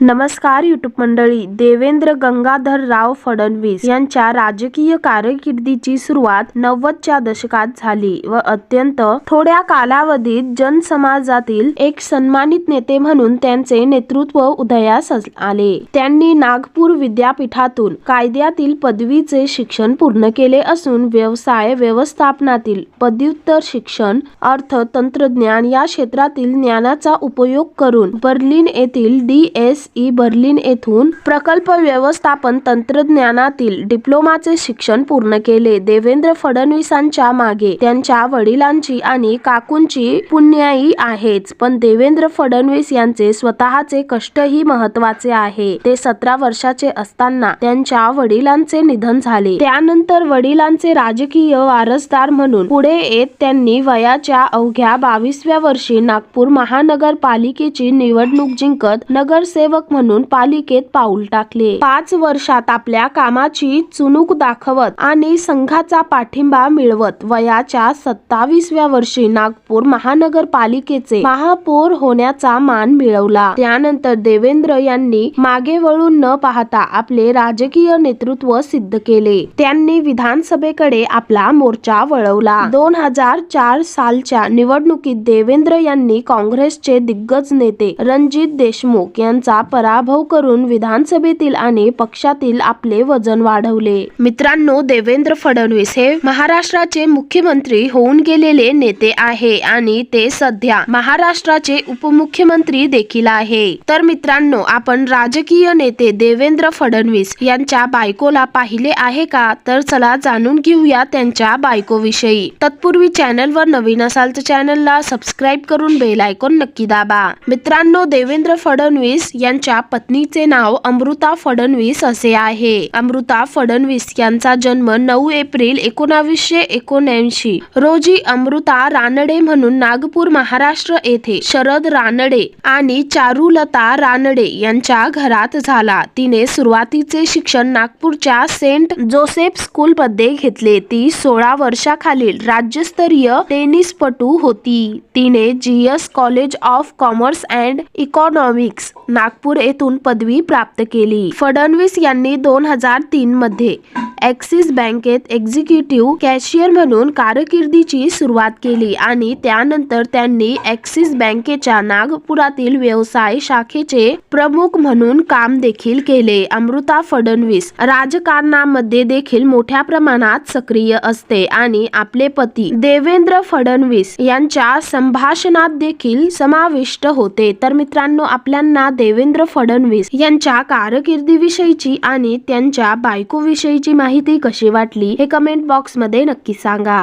नमस्कार युट्यूब मंडळी देवेंद्र गंगाधरराव फडणवीस यांच्या राजकीय कारकिर्दीची सुरुवात नव्वदच्या दशकात झाली व अत्यंत थोड्या कालावधीत जनसमाजातील एक सन्मानित नेते म्हणून त्यांचे नेतृत्व उदयास आले. त्यांनी नागपूर विद्यापीठातून कायद्यातील पदवीचे शिक्षण पूर्ण केले असून व्यवसाय व्यवस्थापनातील पदव्युत्तर शिक्षण अर्थ तंत्रज्ञान या क्षेत्रातील ज्ञानाचा उपयोग करून बर्लिन येथील डी एस ई बर्लिन येथून प्रकल्प व्यवस्थापन तंत्रज्ञानातील डिप्लोमाचे शिक्षण पूर्ण केले. देवेंद्र फडणवीसांच्या मागे त्यांच्या वडिलांची आणि काकूंची पुण्याई आहेच. पण देवेंद्र फडणवीस यांचे स्वतःचे कष्टही महत्त्वाचे आहे. ते सतरा वर्षाचे असताना त्यांच्या वडिलांचे निधन झाले. त्यानंतर वडिलांचे राजकीय वारसदार म्हणून पुढे येत त्यांनी वयाच्या अवघ्या बावीसव्या वर्षी नागपूर महानगरपालिकेची निवडणूक जिंकत नगरसेवक म्हणून पालिकेत पाऊल टाकले. पाच वर्षात आपल्या कामाची चुणूक दाखवत आणि संघाचा पाठिंबा मिळवत वयाच्या सत्तावीसव्या वर्षी नागपूर महानगरपालिकेचे महापौर होण्याचा मान मिळवला. त्यानंतर देवेंद्र यांनी मागे वळून न पाहता आपले राजकीय नेतृत्व सिद्ध केले. त्यांनी विधानसभेकडे आपला मोर्चा वळवला. दोन हजार चार सालच्या निवडणुकीत देवेंद्र यांनी काँग्रेसचे दिग्गज नेते रणजित देशमुख यांचा पराभव करून विधानसभेतील आणि पक्षातील आपले वजन वाढवले. मित्रांनो देवेंद्र फडणवीस हे महाराष्ट्राचे मुख्यमंत्री होऊन गेलेले नेते आहे आणि ते सध्या महाराष्ट्राचे उपमुख्यमंत्री देखील आहे. तर मित्रांनो आपण राजकीय नेते देवेंद्र फडणवीस यांच्या बायकोला पाहिले आहे का? तर चला जाणून घेऊया त्यांच्या बायकोविषयी. तत्पूर्वी चॅनलवर नवीन असाल तर चॅनलला सबस्क्राईब करून बेल आयकॉन नक्की दाबा. मित्रांनो देवेंद्र फडणवीस यांच्या पत्नीचे नाव अमृता फडणवीस असे आहे. अमृता फडणवीस यांचा जन्म नऊ एप्रिल एकोणावीसशे एकोणऐंशी. रोजी अमृता रानडे म्हणून नागपूर महाराष्ट्र येथे शरद रानडे आणि चारुलता रानडे यांच्या घरात झाला. तिने सुरुवातीचे शिक्षण नागपूरच्या सेंट जोसेफ स्कूल मध्ये घेतले. ती सोळा वर्षाखालील राज्यस्तरीय टेनिसपटू होती. तिने G S college of commerce and economics Nagpur येथून पदवी प्राप्त केली. फडणवीस यांनी दोन हजार तीन मध्ये ॲक्सिस बँकेत एक्झिक्युटिव्ह कॅशियर म्हणून कारकिर्दीची सुरुवात केली आणि त्यानंतर त्यांनी ॲक्सिस बँकेच्या नागपुरातील व्यवसाय शाखेचे प्रमुख म्हणून काम देखील केले. अमृता फडणवीस राजकारणामध्ये देखील मोठ्या प्रमाणात सक्रिय असते आणि आपले पती देवेंद्र फडणवीस यांच्या संभाषणात देखील समाविष्ट होते. तर मित्रांनो आपल्यांना देवेंद्र फडणवीस यांच्या कारकिर्दीविषयीची आणि त्यांच्या बायकोविषयीची माहिती माहिती कशी वाटली हे कमेंट बॉक्समध्ये नक्की सांगा.